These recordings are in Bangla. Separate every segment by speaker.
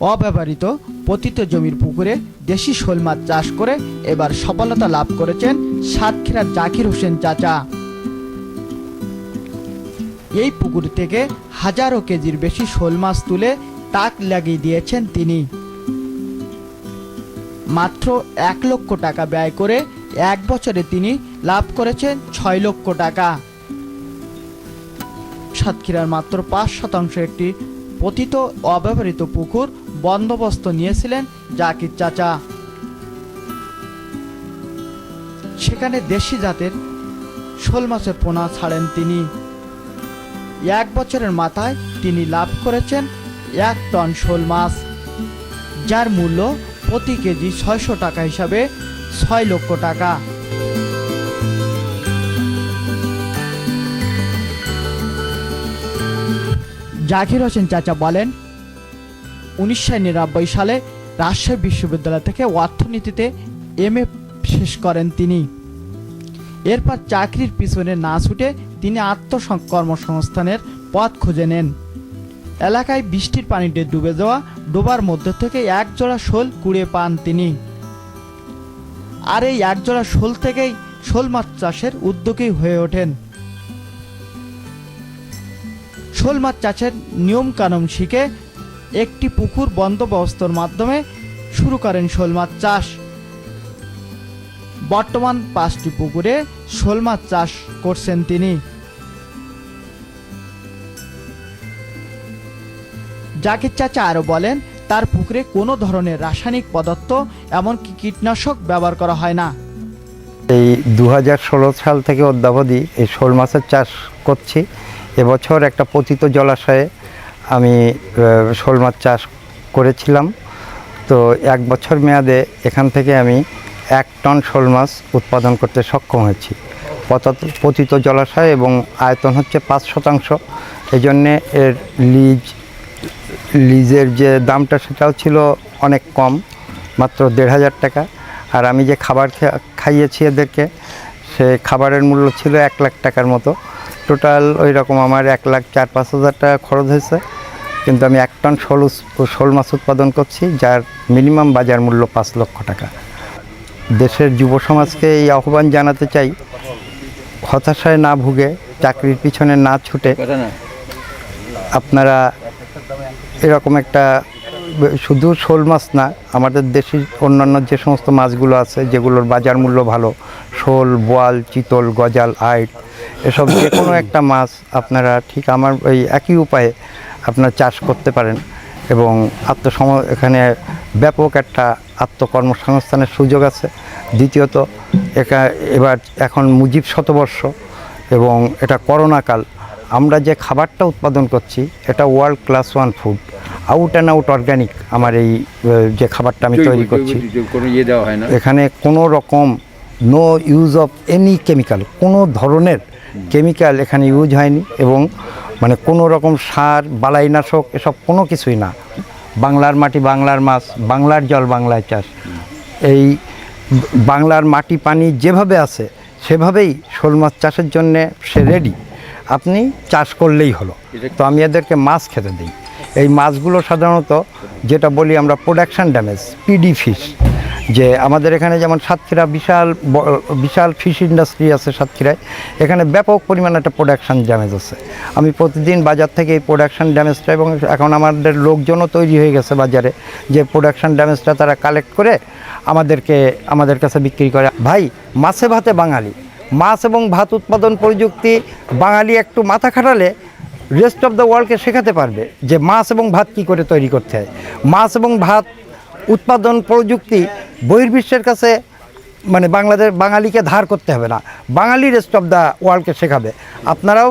Speaker 1: অব্যবহৃত পতিত জমির পুকুরে দেশি শোল মাছ চাষ করে এবার সফলতা লাভ করেছেন সাতক্ষীরার জাকির হোসেন চাচা। এই পুকুর থেকে হাজারো কেজির বেশি শোল মাছ তুলে তাক লাগিয়ে দিয়েছেন তিনি। মাত্র এক লক্ষ টাকা ব্যয় করে এক বছরে তিনি লাভ করেছেন ছয় লক্ষ টাকা। সাতক্ষীরার মাত্র পাঁচ শতাংশ একটি পতিত অব্যবহৃত পুকুর বন্দোবস্ত নিয়েছিলেন জাকির চাচা। সেখানে দেশি জাতের শোল মাছের পোনা ছাড়েন তিনি। এক বছরের মাথায় তিনি লাভ করেছেন এক টন শোল মাছ, যার মূল্য প্রতি কেজি ছয়শো টাকা হিসাবে ছয় লক্ষ টাকা। জাকির হোসেন চাচা বলেন উনিশশো নিরানব্বই সালে রাজশাহী বিশ্ববিদ্যালয় থেকে অর্থনীতিতে এম এ শেষ করেন তিনি। এরপর চাকরির পিছনে না ছুটে তিনি আত্মকর্মসংস্থানের পথ খুঁজে নেন। এলাকায় বৃষ্টির পানিতে ডুবে যাওয়া ডোবার মধ্যে থেকে এক জোড়া শোল কুড়িয়ে পান তিনি। আর এই এক জোড়া শোল থেকেই শোল মাছ চাষের উদ্যোগী হয়ে ওঠেন। শোল মাছ চাষের নিয়মকানুন শিখে একটি পুকুর বন্দোবস্তর মাধ্যমে শুরু করেন শোল মাছ চাষ। বর্তমান পাঁচটি পুকুরে শোল মাছ চাষ করছেন তিনি। জাকির চাচা আরও বলেন, তার পুকুরে কোনো ধরনের রাসায়নিক পদার্থ, এমনকি কীটনাশক ব্যবহার করা হয় না।
Speaker 2: এই দু হাজার ষোলো সাল থেকে অদ্যাবধি এই শোল মাছের চাষ করছি। এবছর একটা পতিত জলাশয়ে আমি শোল মাছ চাষ করেছিলাম। তো এক বছর মেয়াদে এখান থেকে আমি এক টন শোল মাছ উৎপাদন করতে সক্ষম হয়েছি। পত- পতিত জলাশয় এবং আয়তন হচ্ছে পাঁচ শতাংশ। এই জন্যে এর লিজ, লিজের যে দামটা সেটাও ছিল অনেক কম, মাত্র দেড় হাজার টাকা। আর আমি যে খাবার খাইয়েছি এদেরকে, সে খাবারের মূল্য ছিল এক লাখ টাকার মতো। টোটাল ওই রকম আমার এক লাখ চার পাঁচ হাজার টাকা খরচ হয়েছে। কিন্তু আমি এক টন শোল শোল মাছ উৎপাদন করছি যার মিনিমাম বাজার মূল্য পাঁচ লক্ষ টাকা। দেশের যুব সমাজকে এই আহ্বান জানাতে চাই হতাশায় না ভুগে চাকরির পিছনে না ছুটে আপনারা এরকম একটা শুধু শোল মাছ না আমাদের দেশি অন্যান্য যে সমস্ত মাছগুলো আছে যেগুলোর বাজার মূল্য ভালো শোল বোয়াল চিতল গজাল আইট এসব যে কোনো একটা মাছ আপনারা ঠিক আমার ওই একই উপায়ে আপনারা চাষ করতে পারেন এবং আত্মসম এখানে ব্যাপক একটা আত্মকর্মসংস্থানের সুযোগ আছে। দ্বিতীয়ত একা এবার এখন মুজিব শতবর্ষ এবং এটা করোনাকাল আমরা যে খাবারটা উৎপাদন করছি এটা world class one food out and out organic আমার এই যে খাবারটা আমি তৈরি করছি।
Speaker 3: ইয়ে
Speaker 2: এখানে কোনো রকম no use of any chemical কোনো ধরনের কেমিক্যাল এখানে ইউজ হয়নি এবং মানে কোনো রকম সার বালাইনাশক এসব কোনো কিছুই না। বাংলার মাটি বাংলার মাছ বাংলার জল বাংলায় চাষ। এই বাংলার মাটি পানি যেভাবে আছে সেভাবেই শোল মাছ চাষের জন্যে সে রেডি আপনি চাষ করলেই হলো। তো আমি এদেরকে মাছ খেতে দিই। এই মাছগুলো সাধারণত যেটা বলি আমরা প্রোডাকশান ড্যামেজ পিডি ফিশ যে আমাদের এখানে যেমন সাতক্ষীরা বিশাল বিশাল ফিশ ইন্ডাস্ট্রি আছে সাতক্ষীরায়, এখানে ব্যাপক পরিমাণে একটা প্রোডাকশন ড্যামেজ আছে। আমি প্রতিদিন বাজার থেকে এই প্রোডাকশন ড্যামেজটা এবং এখন আমাদের লোকজনও তৈরি হয়ে গেছে বাজারে, যে প্রোডাকশান ড্যামেজটা তারা কালেক্ট করে আমাদেরকে, আমাদের কাছে বিক্রি করে। ভাই, মাছে ভাতে বাঙালি। মাছ এবং ভাত উৎপাদন প্রযুক্তি বাঙালি একটু মাথা খাটালে রেস্ট অফ দ্য ওয়ার্ল্ডকে শেখাতে পারবে যে মাছ এবং ভাত কী করে তৈরি করতে হয়। মাছ এবং ভাত উৎপাদন প্রযুক্তি বহির্বিশ্বের কাছে মানে বাংলাদেশ বাঙালিকে ধার করতে হবে না। বাঙালি রেস্ট অফ দ্য ওয়ার্ল্ডকে শেখাবে। আপনারাও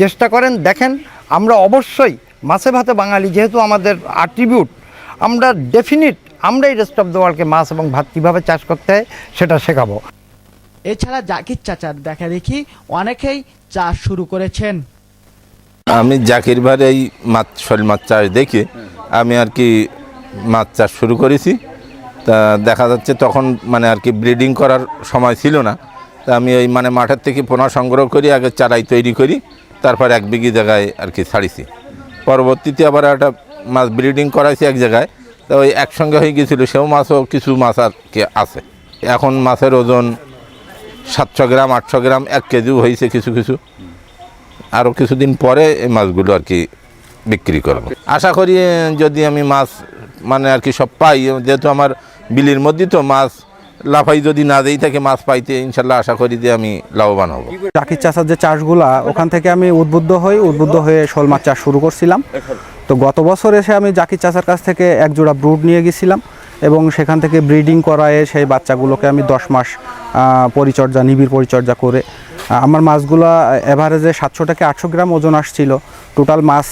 Speaker 2: চেষ্টা করেন দেখেন আমরা অবশ্যই মাছে ভাতে বাঙালি যেহেতু আমাদের আট্রিবিউট আমরা ডেফিনিট আমরাই রেস্ট অফ দ্য ওয়ার্ল্ডকে মাছ এবং ভাত কীভাবে চাষ করতে হয় সেটা শেখাবো।
Speaker 1: এছাড়া জাকির চাচার দেখা দেখি অনেকেই চাষ শুরু করেছেন।
Speaker 4: আমি জাকির ভাইয়ের এই মাছ শোল মাছ চাষ দেখে আমি আর কি মাছ চাষ শুরু করেছি। তা দেখা যাচ্ছে তখন মানে আর কি ব্রিডিং করার সময় ছিল না। তা আমি ওই মানে মাঠের থেকে পোনা সংগ্রহ করি, আগে চারাই তৈরি করি, তারপর এক বিঘি জায়গায় আর কি ছাড়িছি। পরবর্তীতে আবার একটা মাছ ব্রিডিং করাইছি এক জায়গায়। তো ওই একসঙ্গে হয়ে গেছিল, সেও মাছও, কিছু মাছ আর কি আছে। এখন মাছের ওজন সাতশো গ্রাম, আটশো গ্রাম, এক কেজিও হয়েছে কিছু কিছু। আরও কিছুদিন পরে এই মাছগুলো আর কি বিক্রি করব। আশা করি যদি আমি মাছ মানে আর কি সব পাই। যেহেতু আমার বিলির মধ্যে তো মাছ লাফাই যদি না দেই থাকে মাছ পাইতে ইনশাল্লাহ আশা করি যে আমি লাভবান হব।
Speaker 3: চাকির চাষার যে চাষগুলা, ওখান থেকে আমি উদ্বুদ্ধ হই, উদ্বুদ্ধ হয়ে শোল মাছ চাষ শুরু করছিলাম। তো গত বছর এসে আমি জাকির চাষার কাছ থেকে এক জোড়া ব্রুড নিয়ে গেছিলাম এবং সেখান থেকে ব্রিডিং করায় সেই বাচ্চাগুলোকে আমি দশ মাস পরিচর্যা, নিবিড় পরিচর্যা করে আমার মাছগুলো এভারেজে সাতশো থেকে আটশো গ্রাম ওজন আসছিল। টোটাল মাছ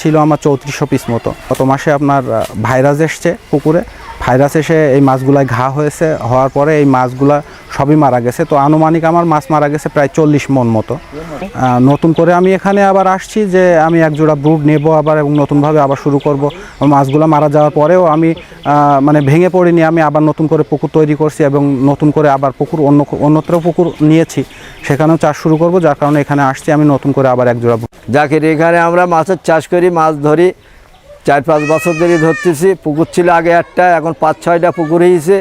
Speaker 3: ছিল আমার চৌত্রিশশো পিস মতো। গত মাসে আপনার ভাইরাস এসছে পুকুরে। ভাইরাস এসে এই মাছগুলায় ঘা হয়েছে, হওয়ার পরে এই মাছগুলা সবই মারা গেছে। তো আনুমানিক আমার মাছ মারা গেছে প্রায় চল্লিশ মন মতো। নতুন করে আমি এখানে আবার আসছি যে আমি এক জোড়া ব্রুড নেব আবার এবং নতুনভাবে আবার শুরু করব। মাছগুলো মারা যাওয়ার পরেও আমি মানে ভেঙে পড়িনি, আমি আবার নতুন করে পুকুর তৈরি করছি এবং নতুন করে আবার পুকুর অন্য অন্যত্র পুকুর নিয়েছি। সেখানেও চাষ শুরু করব, যার কারণে এখানে আসছি, আমি নতুন করে আবার এক জোড়া
Speaker 5: যাকে, এখানে আমরা মাছের চাষ করি, মাছ ধরি। চার পাঁচ বছর ধরে ধরতেছি, পুকুর ছিল আগে একটা, এখন পাঁচ ছয়টা পুকুর হয়েছে।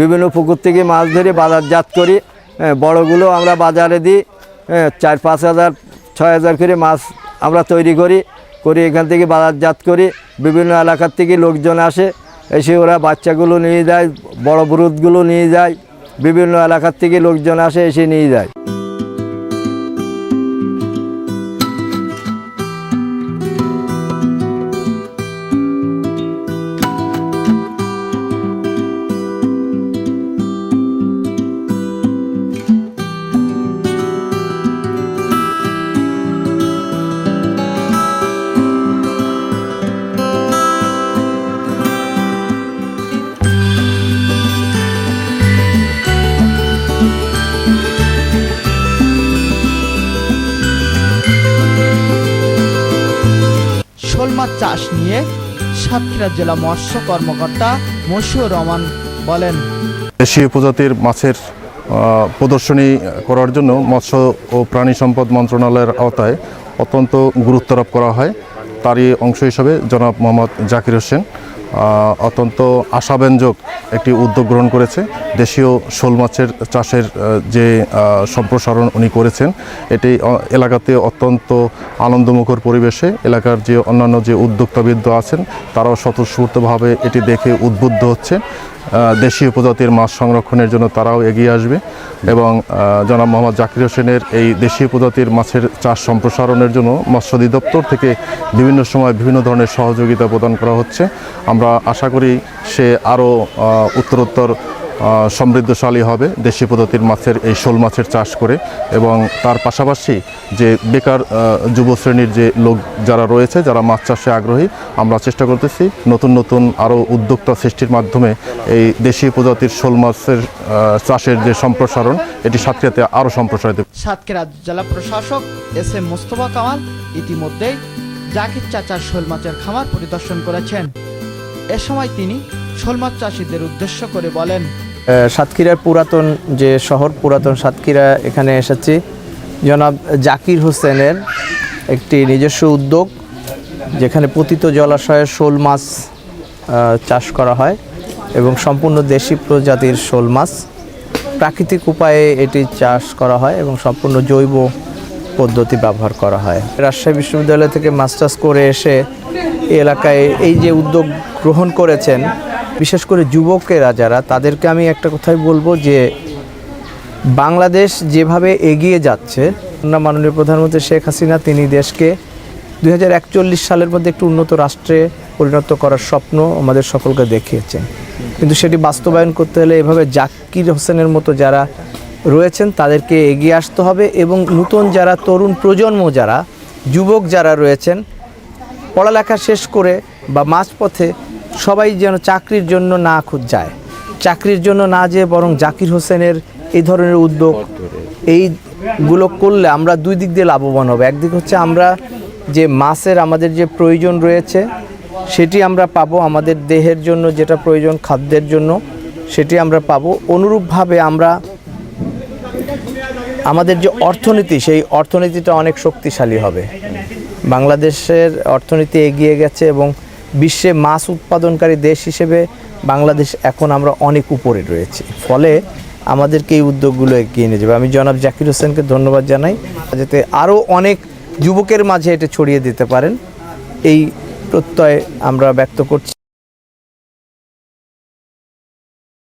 Speaker 5: বিভিন্ন পুকুর থেকে মাছ ধরে বাজারজাত করি। বড়গুলো আমরা বাজারে দিই। চার পাঁচ হাজার, ছয় হাজার করে মাছ আমরা তৈরি করি, করে এখান থেকে বাজারজাত করি। বিভিন্ন এলাকার থেকে লোকজন আসে, এসে ওরা বাচ্চাগুলো নিয়ে যায়, বড় বরুদগুলো নিয়ে যায়। বিভিন্ন এলাকার থেকে লোকজন আসে, এসে নিয়ে যায়।
Speaker 1: চাষ নিয়ে সাতক্ষীরা জেলা মৎস্য কর্মকর্তা মশিউর রহমান বলেন।
Speaker 6: দেশীয় প্রজাতির মাছের প্রদর্শনী করার জন্য মৎস্য ও প্রাণী সম্পদ মন্ত্রণালয়ের আওতায় অত্যন্ত গুরুত্ব আরোপ করা হয়। তারই অংশ হিসাবে জনাব মোহাম্মদ জাকির হোসেন অত্যন্ত আশাব্যঞ্জক একটি উদ্যোগ গ্রহণ করেছে। দেশীয় শোল মাছের চাষের যে সম্প্রসারণ উনি করেছেন, এটি এলাকাতে অত্যন্ত আনন্দমুখর পরিবেশে এলাকার যে অন্যান্য যে উদ্যোক্তাবিদ্য আছেন, তারাও স্বতঃস্ফূর্তভাবে এটি দেখে উদ্বুদ্ধ হচ্ছে। দেশীয় প্রজাতির মাছ সংরক্ষণের জন্য তারাও এগিয়ে আসবে এবং জনাব মোহাম্মদ জাকির হোসেনের এই দেশীয় প্রজাতির মাছের চাষ সম্প্রসারণের জন্য মৎস্য অধিদপ্তর থেকে বিভিন্ন সময় বিভিন্ন ধরনের সহযোগিতা প্রদান করা হচ্ছে। আমরা আশা করি সে আরও উত্তরোত্তর সমৃদ্ধশালী হবে দেশি প্রজাতির মাছের এই শোল মাছের চাষ করে এবং তার পাশাপাশি যে বেকার যুব শ্রেণির যে লোক যারা রয়েছে, যারা মাছ চাষে আগ্রহী, আমরা চেষ্টা করতেছি নতুন নতুন আরও উদ্যোক্তা সৃষ্টির মাধ্যমে এই দেশি প্রজাতির শোল মাছের চাষের যে সম্প্রসারণ, এটি সাতক্ষীরাতে আরও সম্প্রসারিত
Speaker 1: সাতক্ষীরা জেলা প্রশাসক এস এম মোস্তফা কামাল ইতিমধ্যেই জাকির চাচার শোল মাছের খামার পরিদর্শন করেছেন। এ সময় তিনি শোল মাছ চাষিদের উদ্দেশ্য করে বলেন
Speaker 7: সাতক্ষীরার পুরাতন যে শহর, পুরাতন সাতক্ষীরা, এখানে এসেছি। জনাব জাকির হোসেনের একটি নিজস্ব উদ্যোগ, যেখানে পতিত জলাশয়ে শোল মাছ চাষ করা হয় এবং সম্পূর্ণ দেশি প্রজাতির শোল মাছ। প্রাকৃতিক উপায়ে এটি চাষ করা হয় এবং সম্পূর্ণ জৈব পদ্ধতি ব্যবহার করা হয়। রাজশাহী বিশ্ববিদ্যালয় থেকে মাস্টার্স করে এসে এলাকায় এই যে উদ্যোগ গ্রহণ করেছেন বিশেষ করে যুবকেরা যারা, তাদেরকে আমি একটা কথাই বলব যে, বাংলাদেশ যেভাবে এগিয়ে যাচ্ছে না মাননীয় প্রধানমন্ত্রী শেখ হাসিনা, তিনি দেশকে দুই হাজার একচল্লিশ সালের মধ্যে একটু উন্নত রাষ্ট্রে পরিণত করার স্বপ্ন আমাদের সকলকে দেখিয়েছেন। কিন্তু সেটি বাস্তবায়ন করতে হলে এভাবে জাকির হোসেনের মতো যারা রয়েছেন, তাদেরকে এগিয়ে আসতে হবে এবং নতুন যারা তরুণ প্রজন্ম যারা, যুবক যারা রয়েছেন, পড়ালেখা শেষ করে বা মাঝপথে সবাই যেন চাকরির জন্য না খুঁজ যায়। চাকরির জন্য না যেয়ে বরং জাকির হোসেনের এই ধরনের উদ্যোগ, এইগুলো করলে আমরা দুই দিক দিয়ে লাভবান হবে। একদিক হচ্ছে আমরা যে মাছের আমাদের যে প্রয়োজন রয়েছে, সেটি আমরা পাবো আমাদের দেহের জন্য যেটা প্রয়োজন, খাদ্যের জন্য সেটি আমরা পাবো। অনুরূপভাবে আমরা আমাদের যে অর্থনীতি, সেই অর্থনীতিটা অনেক শক্তিশালী হবে। বাংলাদেশের অর্থনীতি এগিয়ে গেছে এবং বিশ্বে মাছ উৎপাদনকারী দেশ হিসেবে বাংলাদেশ এখন আমরা অনেক উপরে রয়েছে। ফলে আমাদেরকে এই উদ্যোগগুলো এগিয়ে নিয়ে যাবে। আমি জনাব জাকির হোসেনকে ধন্যবাদ জানাই। যাতে আরও অনেক যুবকের মাঝে এটা ছড়িয়ে দিতে পারেন। এই প্রত্যয় আমরা ব্যক্ত করছি।